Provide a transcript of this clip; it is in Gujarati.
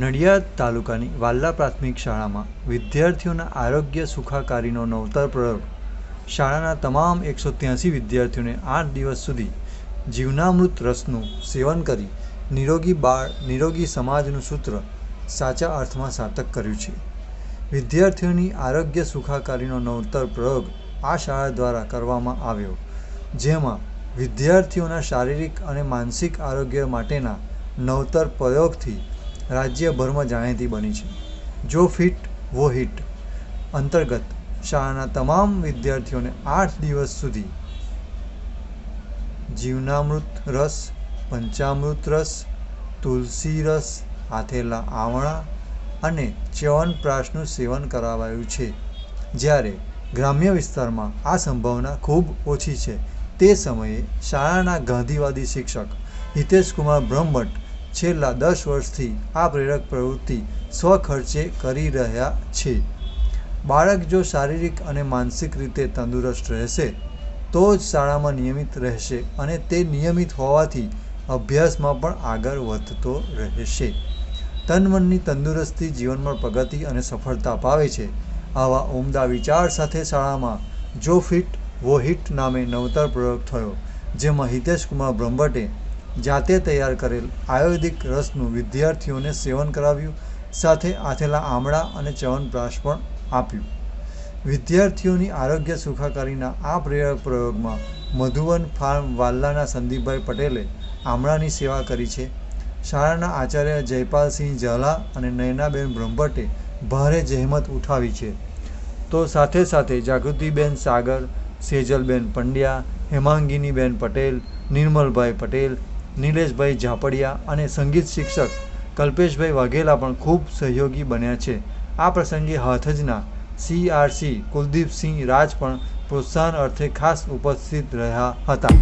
નડિયાદ તાલુકાની વાલ્લા પ્રાથમિક શાળામાં વિદ્યાર્થીઓના આરોગ્ય સુખાકારીનો નવતર પ્રયોગ. શાળાના તમામ એકસો ત્યાંસી વિદ્યાર્થીઓને આઠ દિવસ સુધી જીવનામૃત રસનું સેવન કરી નિરોગી બાળ, નિરોગી સમાજનું સૂત્ર સાચા અર્થમાં સાર્થક કર્યું છે. વિદ્યાર્થીઓની આરોગ્ય સુખાકારીનો નવતર પ્રયોગ આ શાળા દ્વારા કરવામાં આવ્યો, જેમાં વિદ્યાર્થીઓના શારીરિક અને માનસિક આરોગ્ય માટેના નવતર પ્રયોગથી રાજ્યભરમાં જાણીતી બની છે. જો ફિટ, વો હિટ. અંતર્ગત શાળાના તમામ વિદ્યાર્થીઓને આઠ દિવસ સુધી જીવનામૃત રસ, પંચામૃત રસ, તુલસી રસ આથેલા આવણા અને ચ્યવનપ્રાશનું સેવન કરાવાયું છે. જ્યારે ગ્રામ્ય વિસ્તારમાં આ સંભાવના ખૂબ ઓછી છે, તે સમયે શાળાના ગાંધીવાદી શિક્ષક હિતેશકુમાર બ્રહ્મભટ્ટ છેલ્લા દસ વર્ષથી આ પ્રેરક પ્રવૃત્તિ સ્વખર્ચે કરી રહ્યા છે. બાળક જો શારીરિક અને માનસિક રીતે તંદુરસ્ત રહેશે, તો જ શાળામાં નિયમિત રહેશે અને તે નિયમિત હોવાથી અભ્યાસમાં પણ આગળ વધતો રહેશે. તન મનની તંદુરસ્તી જીવનમાં પ્રગતિ અને સફળતા પાવે છે. આવા ઉમદા વિચાર સાથે શાળામાં જો ફિટ, વો હિટ નામે નવતર પ્રયોગ થયો, જેમાં હિતેશ કુમાર બ્રહ્મભટ્ટે જાતે તૈયાર કરેલ આયુર્વેદિક રસનું વિદ્યાર્થીઓને સેવન કરાવ્યું, સાથે આથેલા આમળા અને ચ્યવનપ્રાશ પણ આપ્યું. વિદ્યાર્થીઓની આરોગ્ય સુખાકારીના આ પ્રેરક પ્રયોગમાં મધુવન ફાર્મ વાલ્લાના સંદીપભાઈ પટેલે આમળાની સેવા કરી છે. શાળાના આચાર્ય જયપાલસિંહ ઝાલા અને નયનાબેન બ્રહ્મભટ્ટે ભારે જહેમત ઉઠાવી છે. તો સાથે સાથે જાગૃતિબેન સાગર, સેજલબેન પંડ્યા, હેમાંગિનીબેન પટેલ, નિર્મલભાઈ પટેલ નિલેશભાઈ ઝાપડિયા અને સંગીત શિક્ષક કલ્પેશભાઈ વાઘેલા પણ ખૂબ સહયોગી બન્યા છે. આ પ્રસંગે હાથજના સીઆરસી કુલદીપસિંહ રાજ પણ પ્રોત્સાહન અર્થે ખાસ ઉપસ્થિત રહ્યા હતા.